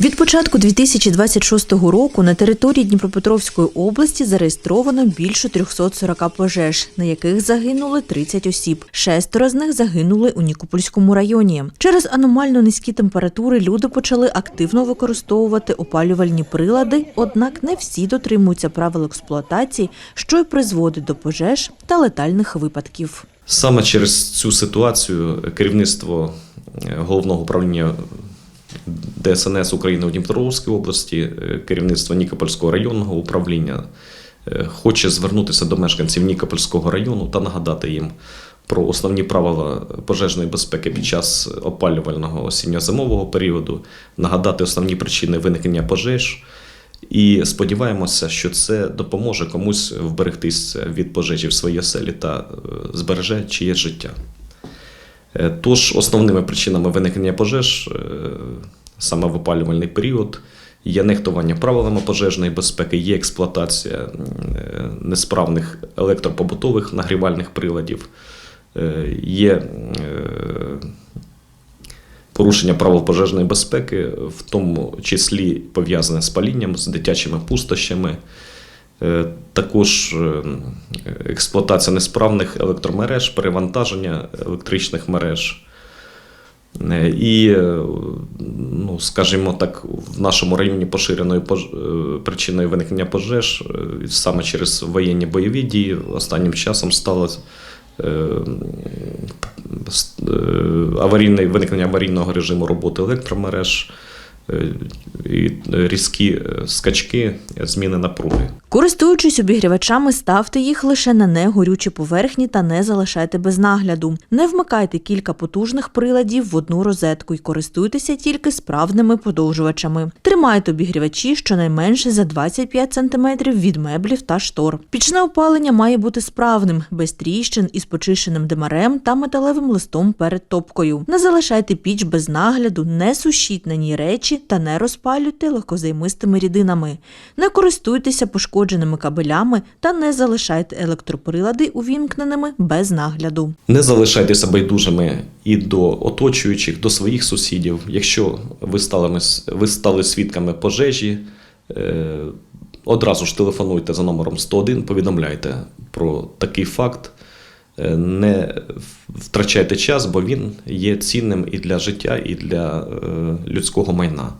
Від початку 2026 року на території Дніпропетровської області зареєстровано більше 340 пожеж, на яких загинули 30 осіб. Шестеро з них загинули у Нікопольському районі. Через аномально низькі температури люди почали активно використовувати опалювальні прилади, однак не всі дотримуються правил експлуатації, що й призводить до пожеж та летальних випадків. Саме через цю ситуацію керівництво е, головного управління ДСНС України у Дніпропетровській області, е, керівництво Нікопольського районного управління е, хоче звернутися до мешканців Нікопольського району та нагадати їм про основні правила пожежної безпеки під час опалювального осінньо-зимового періоду, нагадати основні причини виникнення пожеж. І сподіваємося, що це допоможе комусь вберегтись від пожежі в своїй оселі та е, збереже чиєсь життя. Е, Тож основними причинами виникнення пожеж е, саме в опалювальний період є нехтування правилами пожежної безпеки, є експлуатація е, несправних електропобутових нагрівальних приладів, е, є е, порушення правил пожежної безпеки, в тому числі пов'язане з палінням, з дитячими пустощами. Також експлуатація несправних електромереж, перевантаження електричних мереж. Е, І, е, ну, скажімо так, в нашому районі поширеною е, причиною виникнення пожеж саме через воєнні бойові дії останнім часом стало аварійне виникнення аварійного режиму роботи електромереж і різкі е, скачки, зміни напруги. Користуючись обігрівачами, ставте їх лише на негорючі поверхні та не залишайте без нагляду. Не вмикайте кілька потужних приладів в одну розетку і користуйтеся тільки справними подовжувачами. Тримайте обігрівачі щонайменше за 25 см від меблів та штор. Пічне опалення має бути справним, без тріщин із почищеним димарем та металевим листом перед топкою. Не залишайте піч без нагляду, не сушіть на ній речі та не розпалюйте легкозаймистими рідинами. Не користуйтеся пошкодженими кабелями та не залишайте електроприлади увімкненими без нагляду. Не залишайтеся байдужими і до оточуючих, до своїх сусідів. Якщо ви стали, ви стали свідками пожежі, е, одразу ж телефонуйте за номером 101, повідомляйте про такий факт. Е, Не втрачайте час, бо він є цінним і для життя, і для е, людського майна.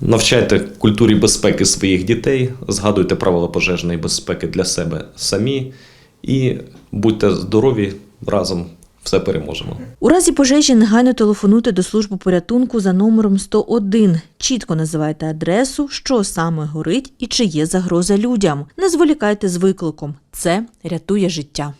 Навчайте культурі безпеки своїх дітей, згадуйте правила пожежної безпеки для себе самі і будьте здорові разом все переможемо. У разі пожежі негайно телефонуйте до служби порятунку за номером 101. Чітко називайте адресу, що саме горить і чи є загроза людям. Не зволікайте з викликом. Це рятує життя.